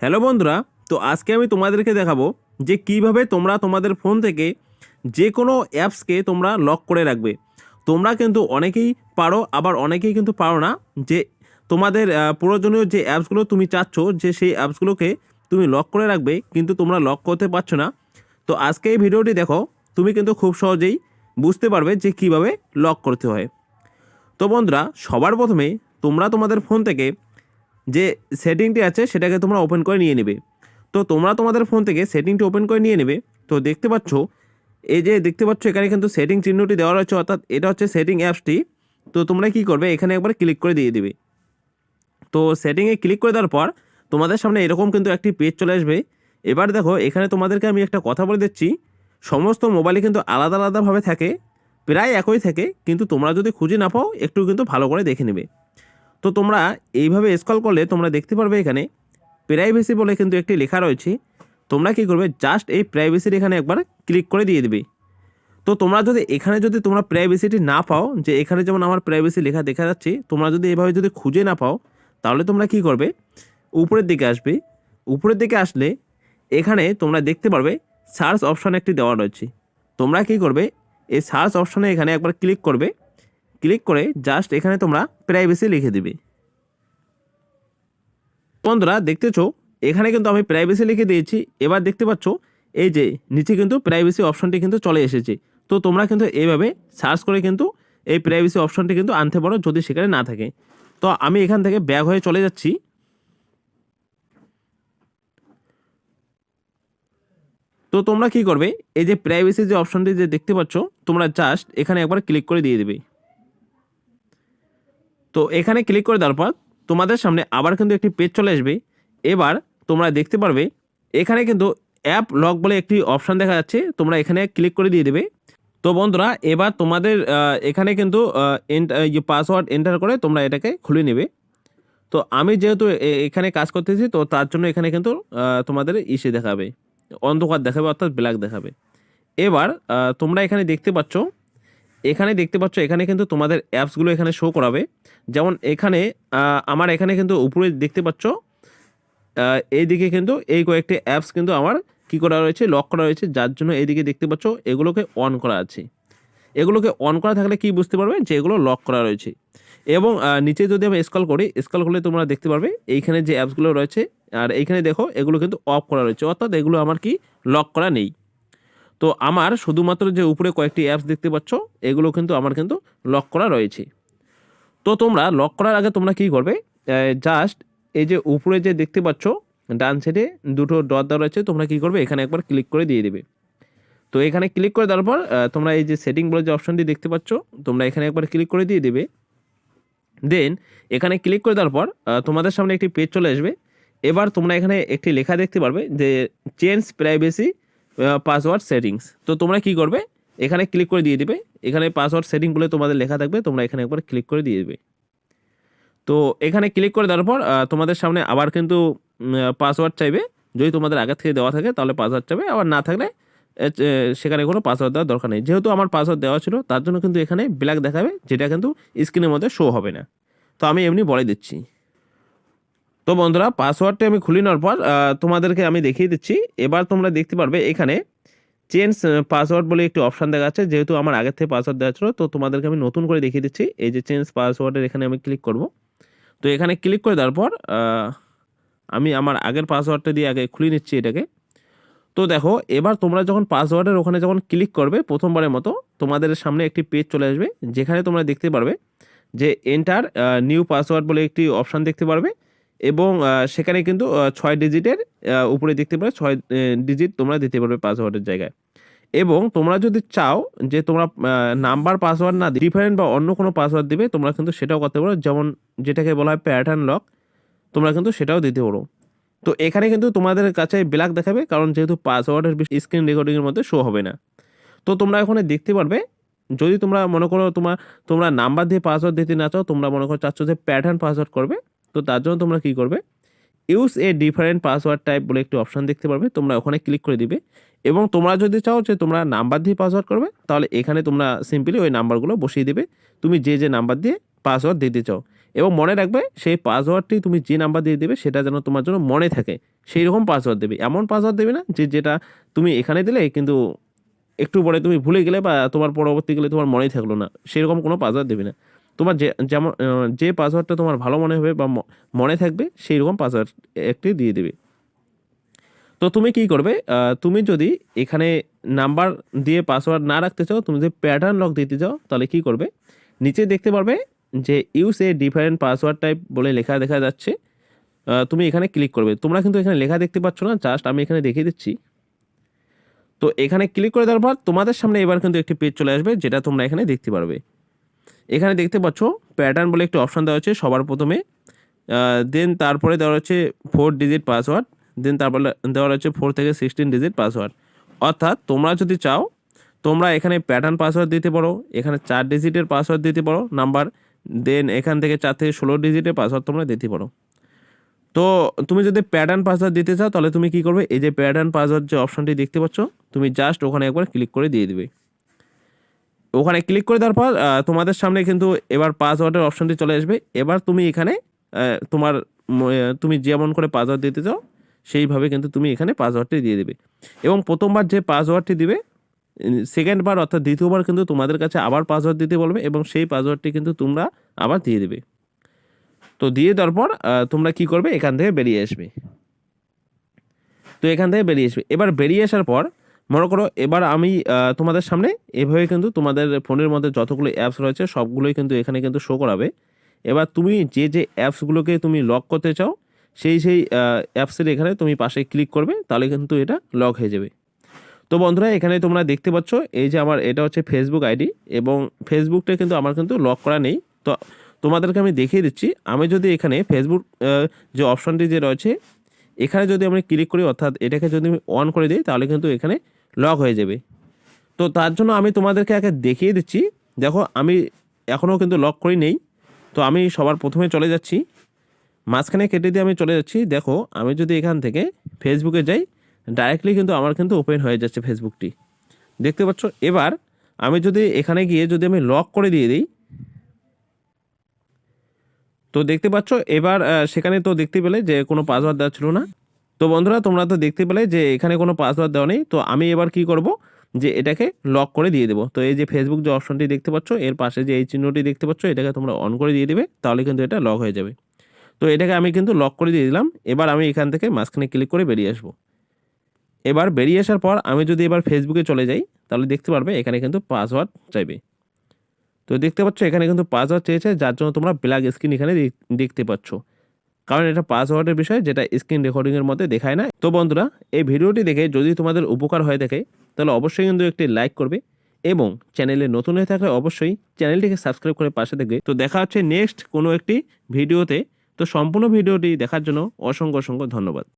Hello বন্ধুরা, তো আজকে আমি তোমাদেরকে দেখাবো যে কীভাবে তোমরা তোমাদের ফোন থেকে যে কোনো অ্যাপসকে তোমরা লক করে রাখবে। তোমরা কিন্তু অনেকেই পারো, আবার অনেকেই কিন্তু পারো না যে তোমাদের প্রয়োজনীয় যে অ্যাপসগুলো তুমি চাচ্ছ, যে সেই অ্যাপসগুলোকে তুমি লক করে রাখবে, কিন্তু তোমরা লক করতে পারছ না। তো আজকে এই ভিডিওটি দেখো, তুমি কিন্তু খুব সহজেই বুঝতে পারবে যে কীভাবে লক করতে হয়। তো বন্ধুরা, সবার প্রথমে তোমরা তোমাদের ফোন থেকে যে সেটিংটি আছে সেটাকে তোমরা ওপেন করে নিয়ে নেবে। তো তোমরা তোমাদের ফোন থেকে সেটিংটি ওপেন করে নিয়ে নেবে। তো দেখতে পাচ্ছ, এই যে দেখতে পাচ্ছ এখানে কিন্তু সেটিং চিহ্নটি দেওয়া রয়েছে, অর্থাৎ এটা হচ্ছে সেটিং অ্যাপসটি তো তোমরা কি করবে, এখানে একবার ক্লিক করে দিয়ে দিবে। তো সেটিংয়ে ক্লিক করে দেওয়ার পর তোমাদের সামনে এরকম কিন্তু একটি পেজ চলে আসবে। এবার দেখো, এখানে তোমাদেরকে আমি একটা কথা বলে দিচ্ছি। সমস্ত মোবাইলে কিন্তু আলাদা আলাদাভাবে থাকে, প্রায় একই থাকে, কিন্তু তোমরা যদি খুঁজে না পাও, একটু কিন্তু ভালো করে দেখে নেবে। তো তোমরা এইভাবে স্কল করলে তোমরা দেখতে পারবে এখানে প্রাইভেসি বলে কিন্তু একটি লেখা রয়েছে। তোমরা কি করবে? জাস্ট এই প্রাইভেসির এখানে একবার ক্লিক করে দিয়ে দেবে। তো তোমরা যদি এখানে যদি তোমরা প্রাইভেসিটি না পাও, যে এখানে যেমন আমার প্রাইভেসি লেখা দেখা যাচ্ছে, তোমরা যদি এভাবে যদি খুঁজে না পাও, তাহলে তোমরা কি করবে? উপরের দিকে আসবে। উপরের দিকে আসলে এখানে তোমরা দেখতে পারবে সার্চ অপশান একটি দেওয়া রয়েছে। তোমরা কি করবে? এই সার্চ অপশানে এখানে একবার ক্লিক করবে। ক্লিক করে জাস্ট এখানে তোমরা প্রাইভেসি লিখে দিবে। বন্ধুরা, দেখতেছো? এখানে কিন্তু আমি প্রাইভেসি লিখে দিয়েছি। এবার দেখতে পাচ্ছ, এই যে নিচে কিন্তু প্রাইভেসি অপশনটি কিন্তু চলে এসেছে। তো তোমরা কিন্তু এইভাবে সার্চ করে কিন্তু এই প্রাইভেসি অপশনটি কিন্তু আনতে পারো যদি সেখানে না থাকে। তো আমি এখান থেকে ব্যাগ হয়ে চলে যাচ্ছি। তো তোমরা কি করবে? এই যে প্রাইভেসি যে অপশনটি যে দেখতে পাচ্ছ, তোমরা জাস্ট এখানে একবার ক্লিক করে দিয়ে দেবে। তো এখানে ক্লিক করে দেওয়ার পর তোমাদের সামনে আবার কিন্তু একটি পেজ চলে আসবে। এবার তোমরা দেখতে পারবে, এখানে কিন্তু অ্যাপ লক বলে একটি অপশান দেখা যাচ্ছে, তোমরা এখানে ক্লিক করে দিয়ে দেবে। তো বন্ধুরা, এবার তোমাদের এখানে কিন্তু পাসওয়ার্ড এন্টার করে তোমরা এটাকে খুলে নেবে। তো আমি যেহেতু এখানে কাজ করতেছি, তো তার জন্য এখানে কিন্তু তোমাদের ইসে দেখাবে। অন্ধকার দেখাবে, অর্থাৎ ব্ল্যাক দেখাবে। এবার তোমরা এখানে দেখতে পাচ্ছ এখানে দেখতে পাচ্ছ, এখানে কিন্তু তোমাদের অ্যাপসগুলো এখানে শো করাবে। যেমন এখানে আমার এখানে কিন্তু উপরে দেখতে পাচ্ছ এইদিকে কিন্তু এই কয়েকটি অ্যাপস কিন্তু আমার কি করা রয়েছে লক করা রয়েছে, যার জন্য এইদিকে দেখতে পাচ্ছ, এগুলোকে অন করা আছে। এগুলোকে অন করা থাকলে কি বুঝতে পারবে, যে এগুলো লক করা রয়েছে। এবং নিচে যদি আমি স্কল করি স্কল করলে তোমরা দেখতে পারবে, এইখানে যে অ্যাপসগুলো রয়েছে, আর এইখানে দেখো, এগুলো কিন্তু অফ করা রয়েছে। অর্থাৎ এগুলো আমার কি লক করা নেই। তো আমার শুধুমাত্র যে উপরে কয়েকটি অ্যাপস দেখতে পাচ্ছ, এগুলো কিন্তু আমার কিন্তু লক করা রয়েছে। তো তোমরা লক করার আগে তোমরা কি করবে? জাস্ট এই যে উপরে যে দেখতে পাচ্ছ, ডান সাইডে দুটো ডট দেওয়া রয়েছে, তোমরা কি করবে? এখানে একবার ক্লিক করে দিয়ে দেবে। তো এখানে ক্লিক করে দেওয়ার পর তোমরা এই যে সেটিং বলে যে অপশনটি দেখতে পাচ্ছ, তোমরা এখানে একবার ক্লিক করে দিয়ে দেবে। দেন এখানে ক্লিক করে দেওয়ার পর তোমাদের সামনে একটি পেজ চলে আসবে। এবার তোমরা এখানে একটি লেখা দেখতে পারবে যে চেঞ্জ প্রাইভেসি পাসওয়ার্ড সেটিংস তো তোমরা কি করবে? এখানে ক্লিক করে দিয়ে দিবে। এখানে পাসওয়ার্ড সেটিং বলে তোমাদের লেখা থাকবে, তোমরা এখানে একবার ক্লিক করে দিয়ে দেবে। তো এখানে ক্লিক করে দেওয়ার পর তোমাদের সামনে আবার কিন্তু পাসওয়ার্ড চাইবে। যদি তোমাদের আগে থেকে দেওয়া থাকে, তাহলে পাসওয়ার্ড চাইবে। আবার না থাকলে সেখানে কোনো পাসওয়ার্ড দেওয়ার দরকার নেই। যেহেতু আমার পাসওয়ার্ড দেওয়া ছিল, তার জন্য কিন্তু এখানে ব্ল্যাক দেখাবে, যেটা কিন্তু স্ক্রিনের মধ্যে শো হবে না। তো আমি এমনি বলে দিচ্ছি। তো বন্ধুরা পাসওয়ার্ডটা আমি খুলে নেওয়ার পর তোমাদেরকে আমি দেখিয়ে দিচ্ছি। এবার তোমরা দেখতে পারবে এখানে চেঞ্জ পাসওয়ার্ড বলে একটি অপশান দেখা যাচ্ছে। যেহেতু আমার আগের থেকে পাসওয়ার্ড দেওয়া ছিল, তো তোমাদেরকে আমি নতুন করে দেখিয়ে দিচ্ছি। এই যে চেঞ্জ পাসওয়ার্ডের এখানে আমি ক্লিক করব। তো এখানে ক্লিক করে দেওয়ার পর আমি আমার আগের পাসওয়ার্ডটা দিয়ে আগে খুলে নিচ্ছি এটাকে। তো দেখো, এবার তোমরা যখন পাসওয়ার্ডের ওখানে যখন ক্লিক করবে প্রথমবারের মতো, তোমাদের সামনে একটি পেজ চলে আসবে। যেখানে তোমরা দেখতে পারবে যে এন্টার নিউ পাসওয়ার্ড বলে একটি অপশান দেখতে পারবে। এবং সেখানে কিন্তু ছয় ডিজিটের উপরে দেখতে পাবে ছয় ডিজিট তোমরা দিতে পারবে পাসওয়ার্ডের জায়গায়। এবং তোমরা যদি চাও যে তোমরা নাম্বার, পাসওয়ার্ড না ডিফারেন্ট বা অন্য কোনো পাসওয়ার্ড দিবে, তোমরা কিন্তু সেটাও করতে পারো। যেমন, যেটাকে বলা হয় প্যাটার্ন লক তোমরা কিন্তু সেটাও দিতে পারো। তো এখানে কিন্তু তোমাদের কাছে ব্ল্যাক দেখাবে, কারণ যেহেতু পাসওয়ার্ডের স্ক্রিন রেকর্ডিংয়ের মধ্যে শো হবে না। তো তোমরা এখানে দেখতে পারবে, যদি তোমরা মনে করো তোমার তোমরা নাম্বার দিয়ে পাসওয়ার্ড দিতে না চাও, তোমরা মনে করো চাচ্ছ যে প্যাটার্ন পাসওয়ার্ড করবে তো তার জন্য তোমরা কী করবে? Use a different password type বলে একটি অপশান দেখতে পারবে, তোমরা ওখানে ক্লিক করে দিবে। এবং তোমরা যদি চাও যে তোমরা নাম্বার দিয়ে পাসওয়ার্ড করবে, তাহলে এখানে তোমরা সিম্পলি ওই নাম্বারগুলো বসিয়ে দিবে। তুমি যে যে নাম্বার দিয়ে পাসওয়ার্ড দিতে চাও। এবং মনে রাখবে, সেই পাসওয়ার্ডটি তুমি যে নাম্বার দিয়ে দেবে, সেটা যেন তোমার জন্য মনে থাকে। সেই রকম পাসওয়ার্ড দেবে। এমন পাসওয়ার্ড দেবে না যে যেটা তুমি এখানে দিলে কিন্তু একটু পরে তুমি ভুলে গেলে বা তোমার পরবর্তী গেলে তোমার মনেই থাকল না। সেরকম কোনো পাসওয়ার্ড দেবে না। তোমার যে, যেমন যে পাসওয়ার্ডটা তোমার ভালো মনে হবে বা মনে থাকবে সেই রকম পাসওয়ার্ড একটি দিয়ে দেবে। তো তুমি কি করবে তুমি যদি এখানে নাম্বার দিয়ে পাসওয়ার্ড না রাখতে চাও, তুমি যদি প্যাটার্ন লক দিতে চাও, তাহলে কি করবে? নিচে দেখতে পারবে যে use a different password type বলে লেখা দেখা যাচ্ছে। তুমি এখানে ক্লিক করবে। তোমরা কিন্তু এখানে লেখা দেখতে পাচ্ছ না জাস্ট আমি এখানে দেখিয়ে দিচ্ছি। তো এখানে ক্লিক করে দেওয়ার পর তোমাদের সামনে এবার কিন্তু একটি পেজ চলে আসবে, যেটা তোমরা এখানে দেখতে পারবে। এখানে দেখতে পাচ্ছ প্যাটার্ন বলে একটি অপশান দেওয়া হচ্ছে সবার প্রথমে। দেন তারপরে দেওয়া হচ্ছে ফোর ডিজিট পাসওয়ার্ড দেন তারপরে দেওয়া হচ্ছে ফোর থেকে সিক্সটিন ডিজিট পাসওয়ার্ড অর্থাৎ তোমরা যদি চাও, তোমরা এখানে প্যাটার্ন পাসওয়ার্ড দিতে পারো, এখানে চার ডিজিটের পাসওয়ার্ড দিতে পারো নাম্বার দেন এখান থেকে চার থেকে ষোলো ডিজিটের পাসওয়ার্ড তোমরা দিতে পারো। তো তুমি যদি প্যাটার্ন পাসওয়ার্ড দিতে চাও, তাহলে তুমি কি করবে? এই যে প্যাটার্ন পাসওয়ার্ড যে অপশনটি দেখতে পাচ্ছ, তুমি জাস্ট ওখানে একবার ক্লিক করে দিয়ে দিবে। ওখানে ক্লিক করে দেওয়ার পর তোমাদের সামনে কিন্তু এবার পাসওয়ার্ডের অপশনটি চলে আসবে। এবার তুমি এখানে তোমার তুমি যেমন করে পাসওয়ার্ড দিতে চাও, সেইভাবে কিন্তু তুমি এখানে পাসওয়ার্ডটি দিয়ে দেবে। এবং প্রথমবার যে পাসওয়ার্ডটি দিবে সেকেন্ডবার অর্থাৎ দ্বিতীয়বার কিন্তু তোমাদের কাছে আবার পাসওয়ার্ড দিতে বলবে এবং সেই পাসওয়ার্ডটি কিন্তু তোমরা আবার দিয়ে দেবে। তো দিয়ে দেওয়ার পর তোমরা কি করবে? এখান থেকে বেরিয়ে আসবে। তো এখান থেকে বেরিয়ে আসবে। এবার বেরিয়ে আসার পর মনে করো, এবার আমি তোমাদের সামনে এভাবে কিন্তু তোমাদের ফোনের মধ্যে যতগুলো অ্যাপস রয়েছে, সবগুলোই কিন্তু এখানে কিন্তু শো করাবে। এবার তুমি যে যে অ্যাপসগুলোকে তুমি লক করতে চাও, সেই সেই অ্যাপসের এখানে তুমি পাশে ক্লিক করবে, তাহলে কিন্তু এটা লক হয়ে যাবে। তো বন্ধুরা, এখানে তোমরা দেখতে পাচ্ছ, এই যে আমার, এটা হচ্ছে ফেসবুক আইডি এবং ফেসবুকটা কিন্তু আমার কিন্তু লক করা নেই। তো তোমাদেরকে আমি দেখিয়ে দিচ্ছি, আমি যদি এখানে ফেসবুক যে অপশনটি যে রয়েছে, এখানে যদি আমি ক্লিক করি, অর্থাৎ এটাকে যদি আমি অন করে দিই, তাহলে কিন্তু এখানে লক হয়ে যাবে। তো তার জন্য আমি তোমাদেরকে আগে দেখিয়ে দিচ্ছি, দেখো আমি এখনও কিন্তু লক করি নেই, তো আমি সবার প্রথমে চলে যাচ্ছি। মাঝখানে কেটে দিয়ে আমি চলে যাচ্ছি, দেখো আমি যদি এখান থেকে ফেসবুকে যাই ডাইরেক্টলি কিন্তু আমার কিন্তু ওপেন হয়ে যাচ্ছে ফেসবুকটি দেখতে পাচ্ছ, এবার আমি যদি এখানে গিয়ে যদি আমি লক করে দিয়ে দিই, তো দেখতে পাচ্ছ, এবার সেখানে তো দেখতে পেলে যে কোনো পাসওয়ার্ড দেওয়া ছিল না। তো বন্ধুরা, তোমরা তো দেখতে পেলে যে এখানে কোনো পাসওয়ার্ড দেওয়া নেই। তো আমি এবার কি করব? যে এটাকে লক করে দিয়ে দেবো। তো এই যে ফেসবুক যে অপশনটি দেখতে পাচ্ছ, এর পাশে যে এই চিহ্নটি দেখতে পাচ্ছ, এটাকে তোমরা অন করে দিয়ে দেবে, তাহলে কিন্তু এটা লক হয়ে যাবে। তো এটাকে আমি কিন্তু লক করে দিয়ে দিলাম। এবার আমি এখান থেকে মাঝখানে ক্লিক করে বেরিয়ে আসব। এবার বেরিয়ে আসার পর আমি যদি এবার ফেসবুকে চলে যাই, তাহলে দেখতে পারবে এখানে কিন্তু পাসওয়ার্ড চাইবে। তো দেখতে পাচ্ছ, এখানে কিন্তু পাসওয়ার্ড চেয়েছে, যার জন্য তোমরা ব্ল্যাক স্ক্রিন এখানে দেখতে পাচ্ছ। কারণ এটা পাসওয়ার্ডের বিষয় যেটা স্ক্রিন রেকর্ডিংয়ের মধ্যে দেখায় না। তো বন্ধুরা, এই ভিডিওটি দেখে যদি তোমাদের উপকার হয়ে থাকে তাহলে অবশ্যই কিন্তু একটি লাইক করবে এবং চ্যানেলে নতুন হয়ে থাকলে অবশ্যই চ্যানেলটিকে সাবস্ক্রাইব করে পাশে থাকবে তো দেখা হচ্ছে নেক্সট কোনো একটি ভিডিওতে। তো সম্পূর্ণ ভিডিওটি দেখার জন্য অসংখ্য অসংখ্য ধন্যবাদ।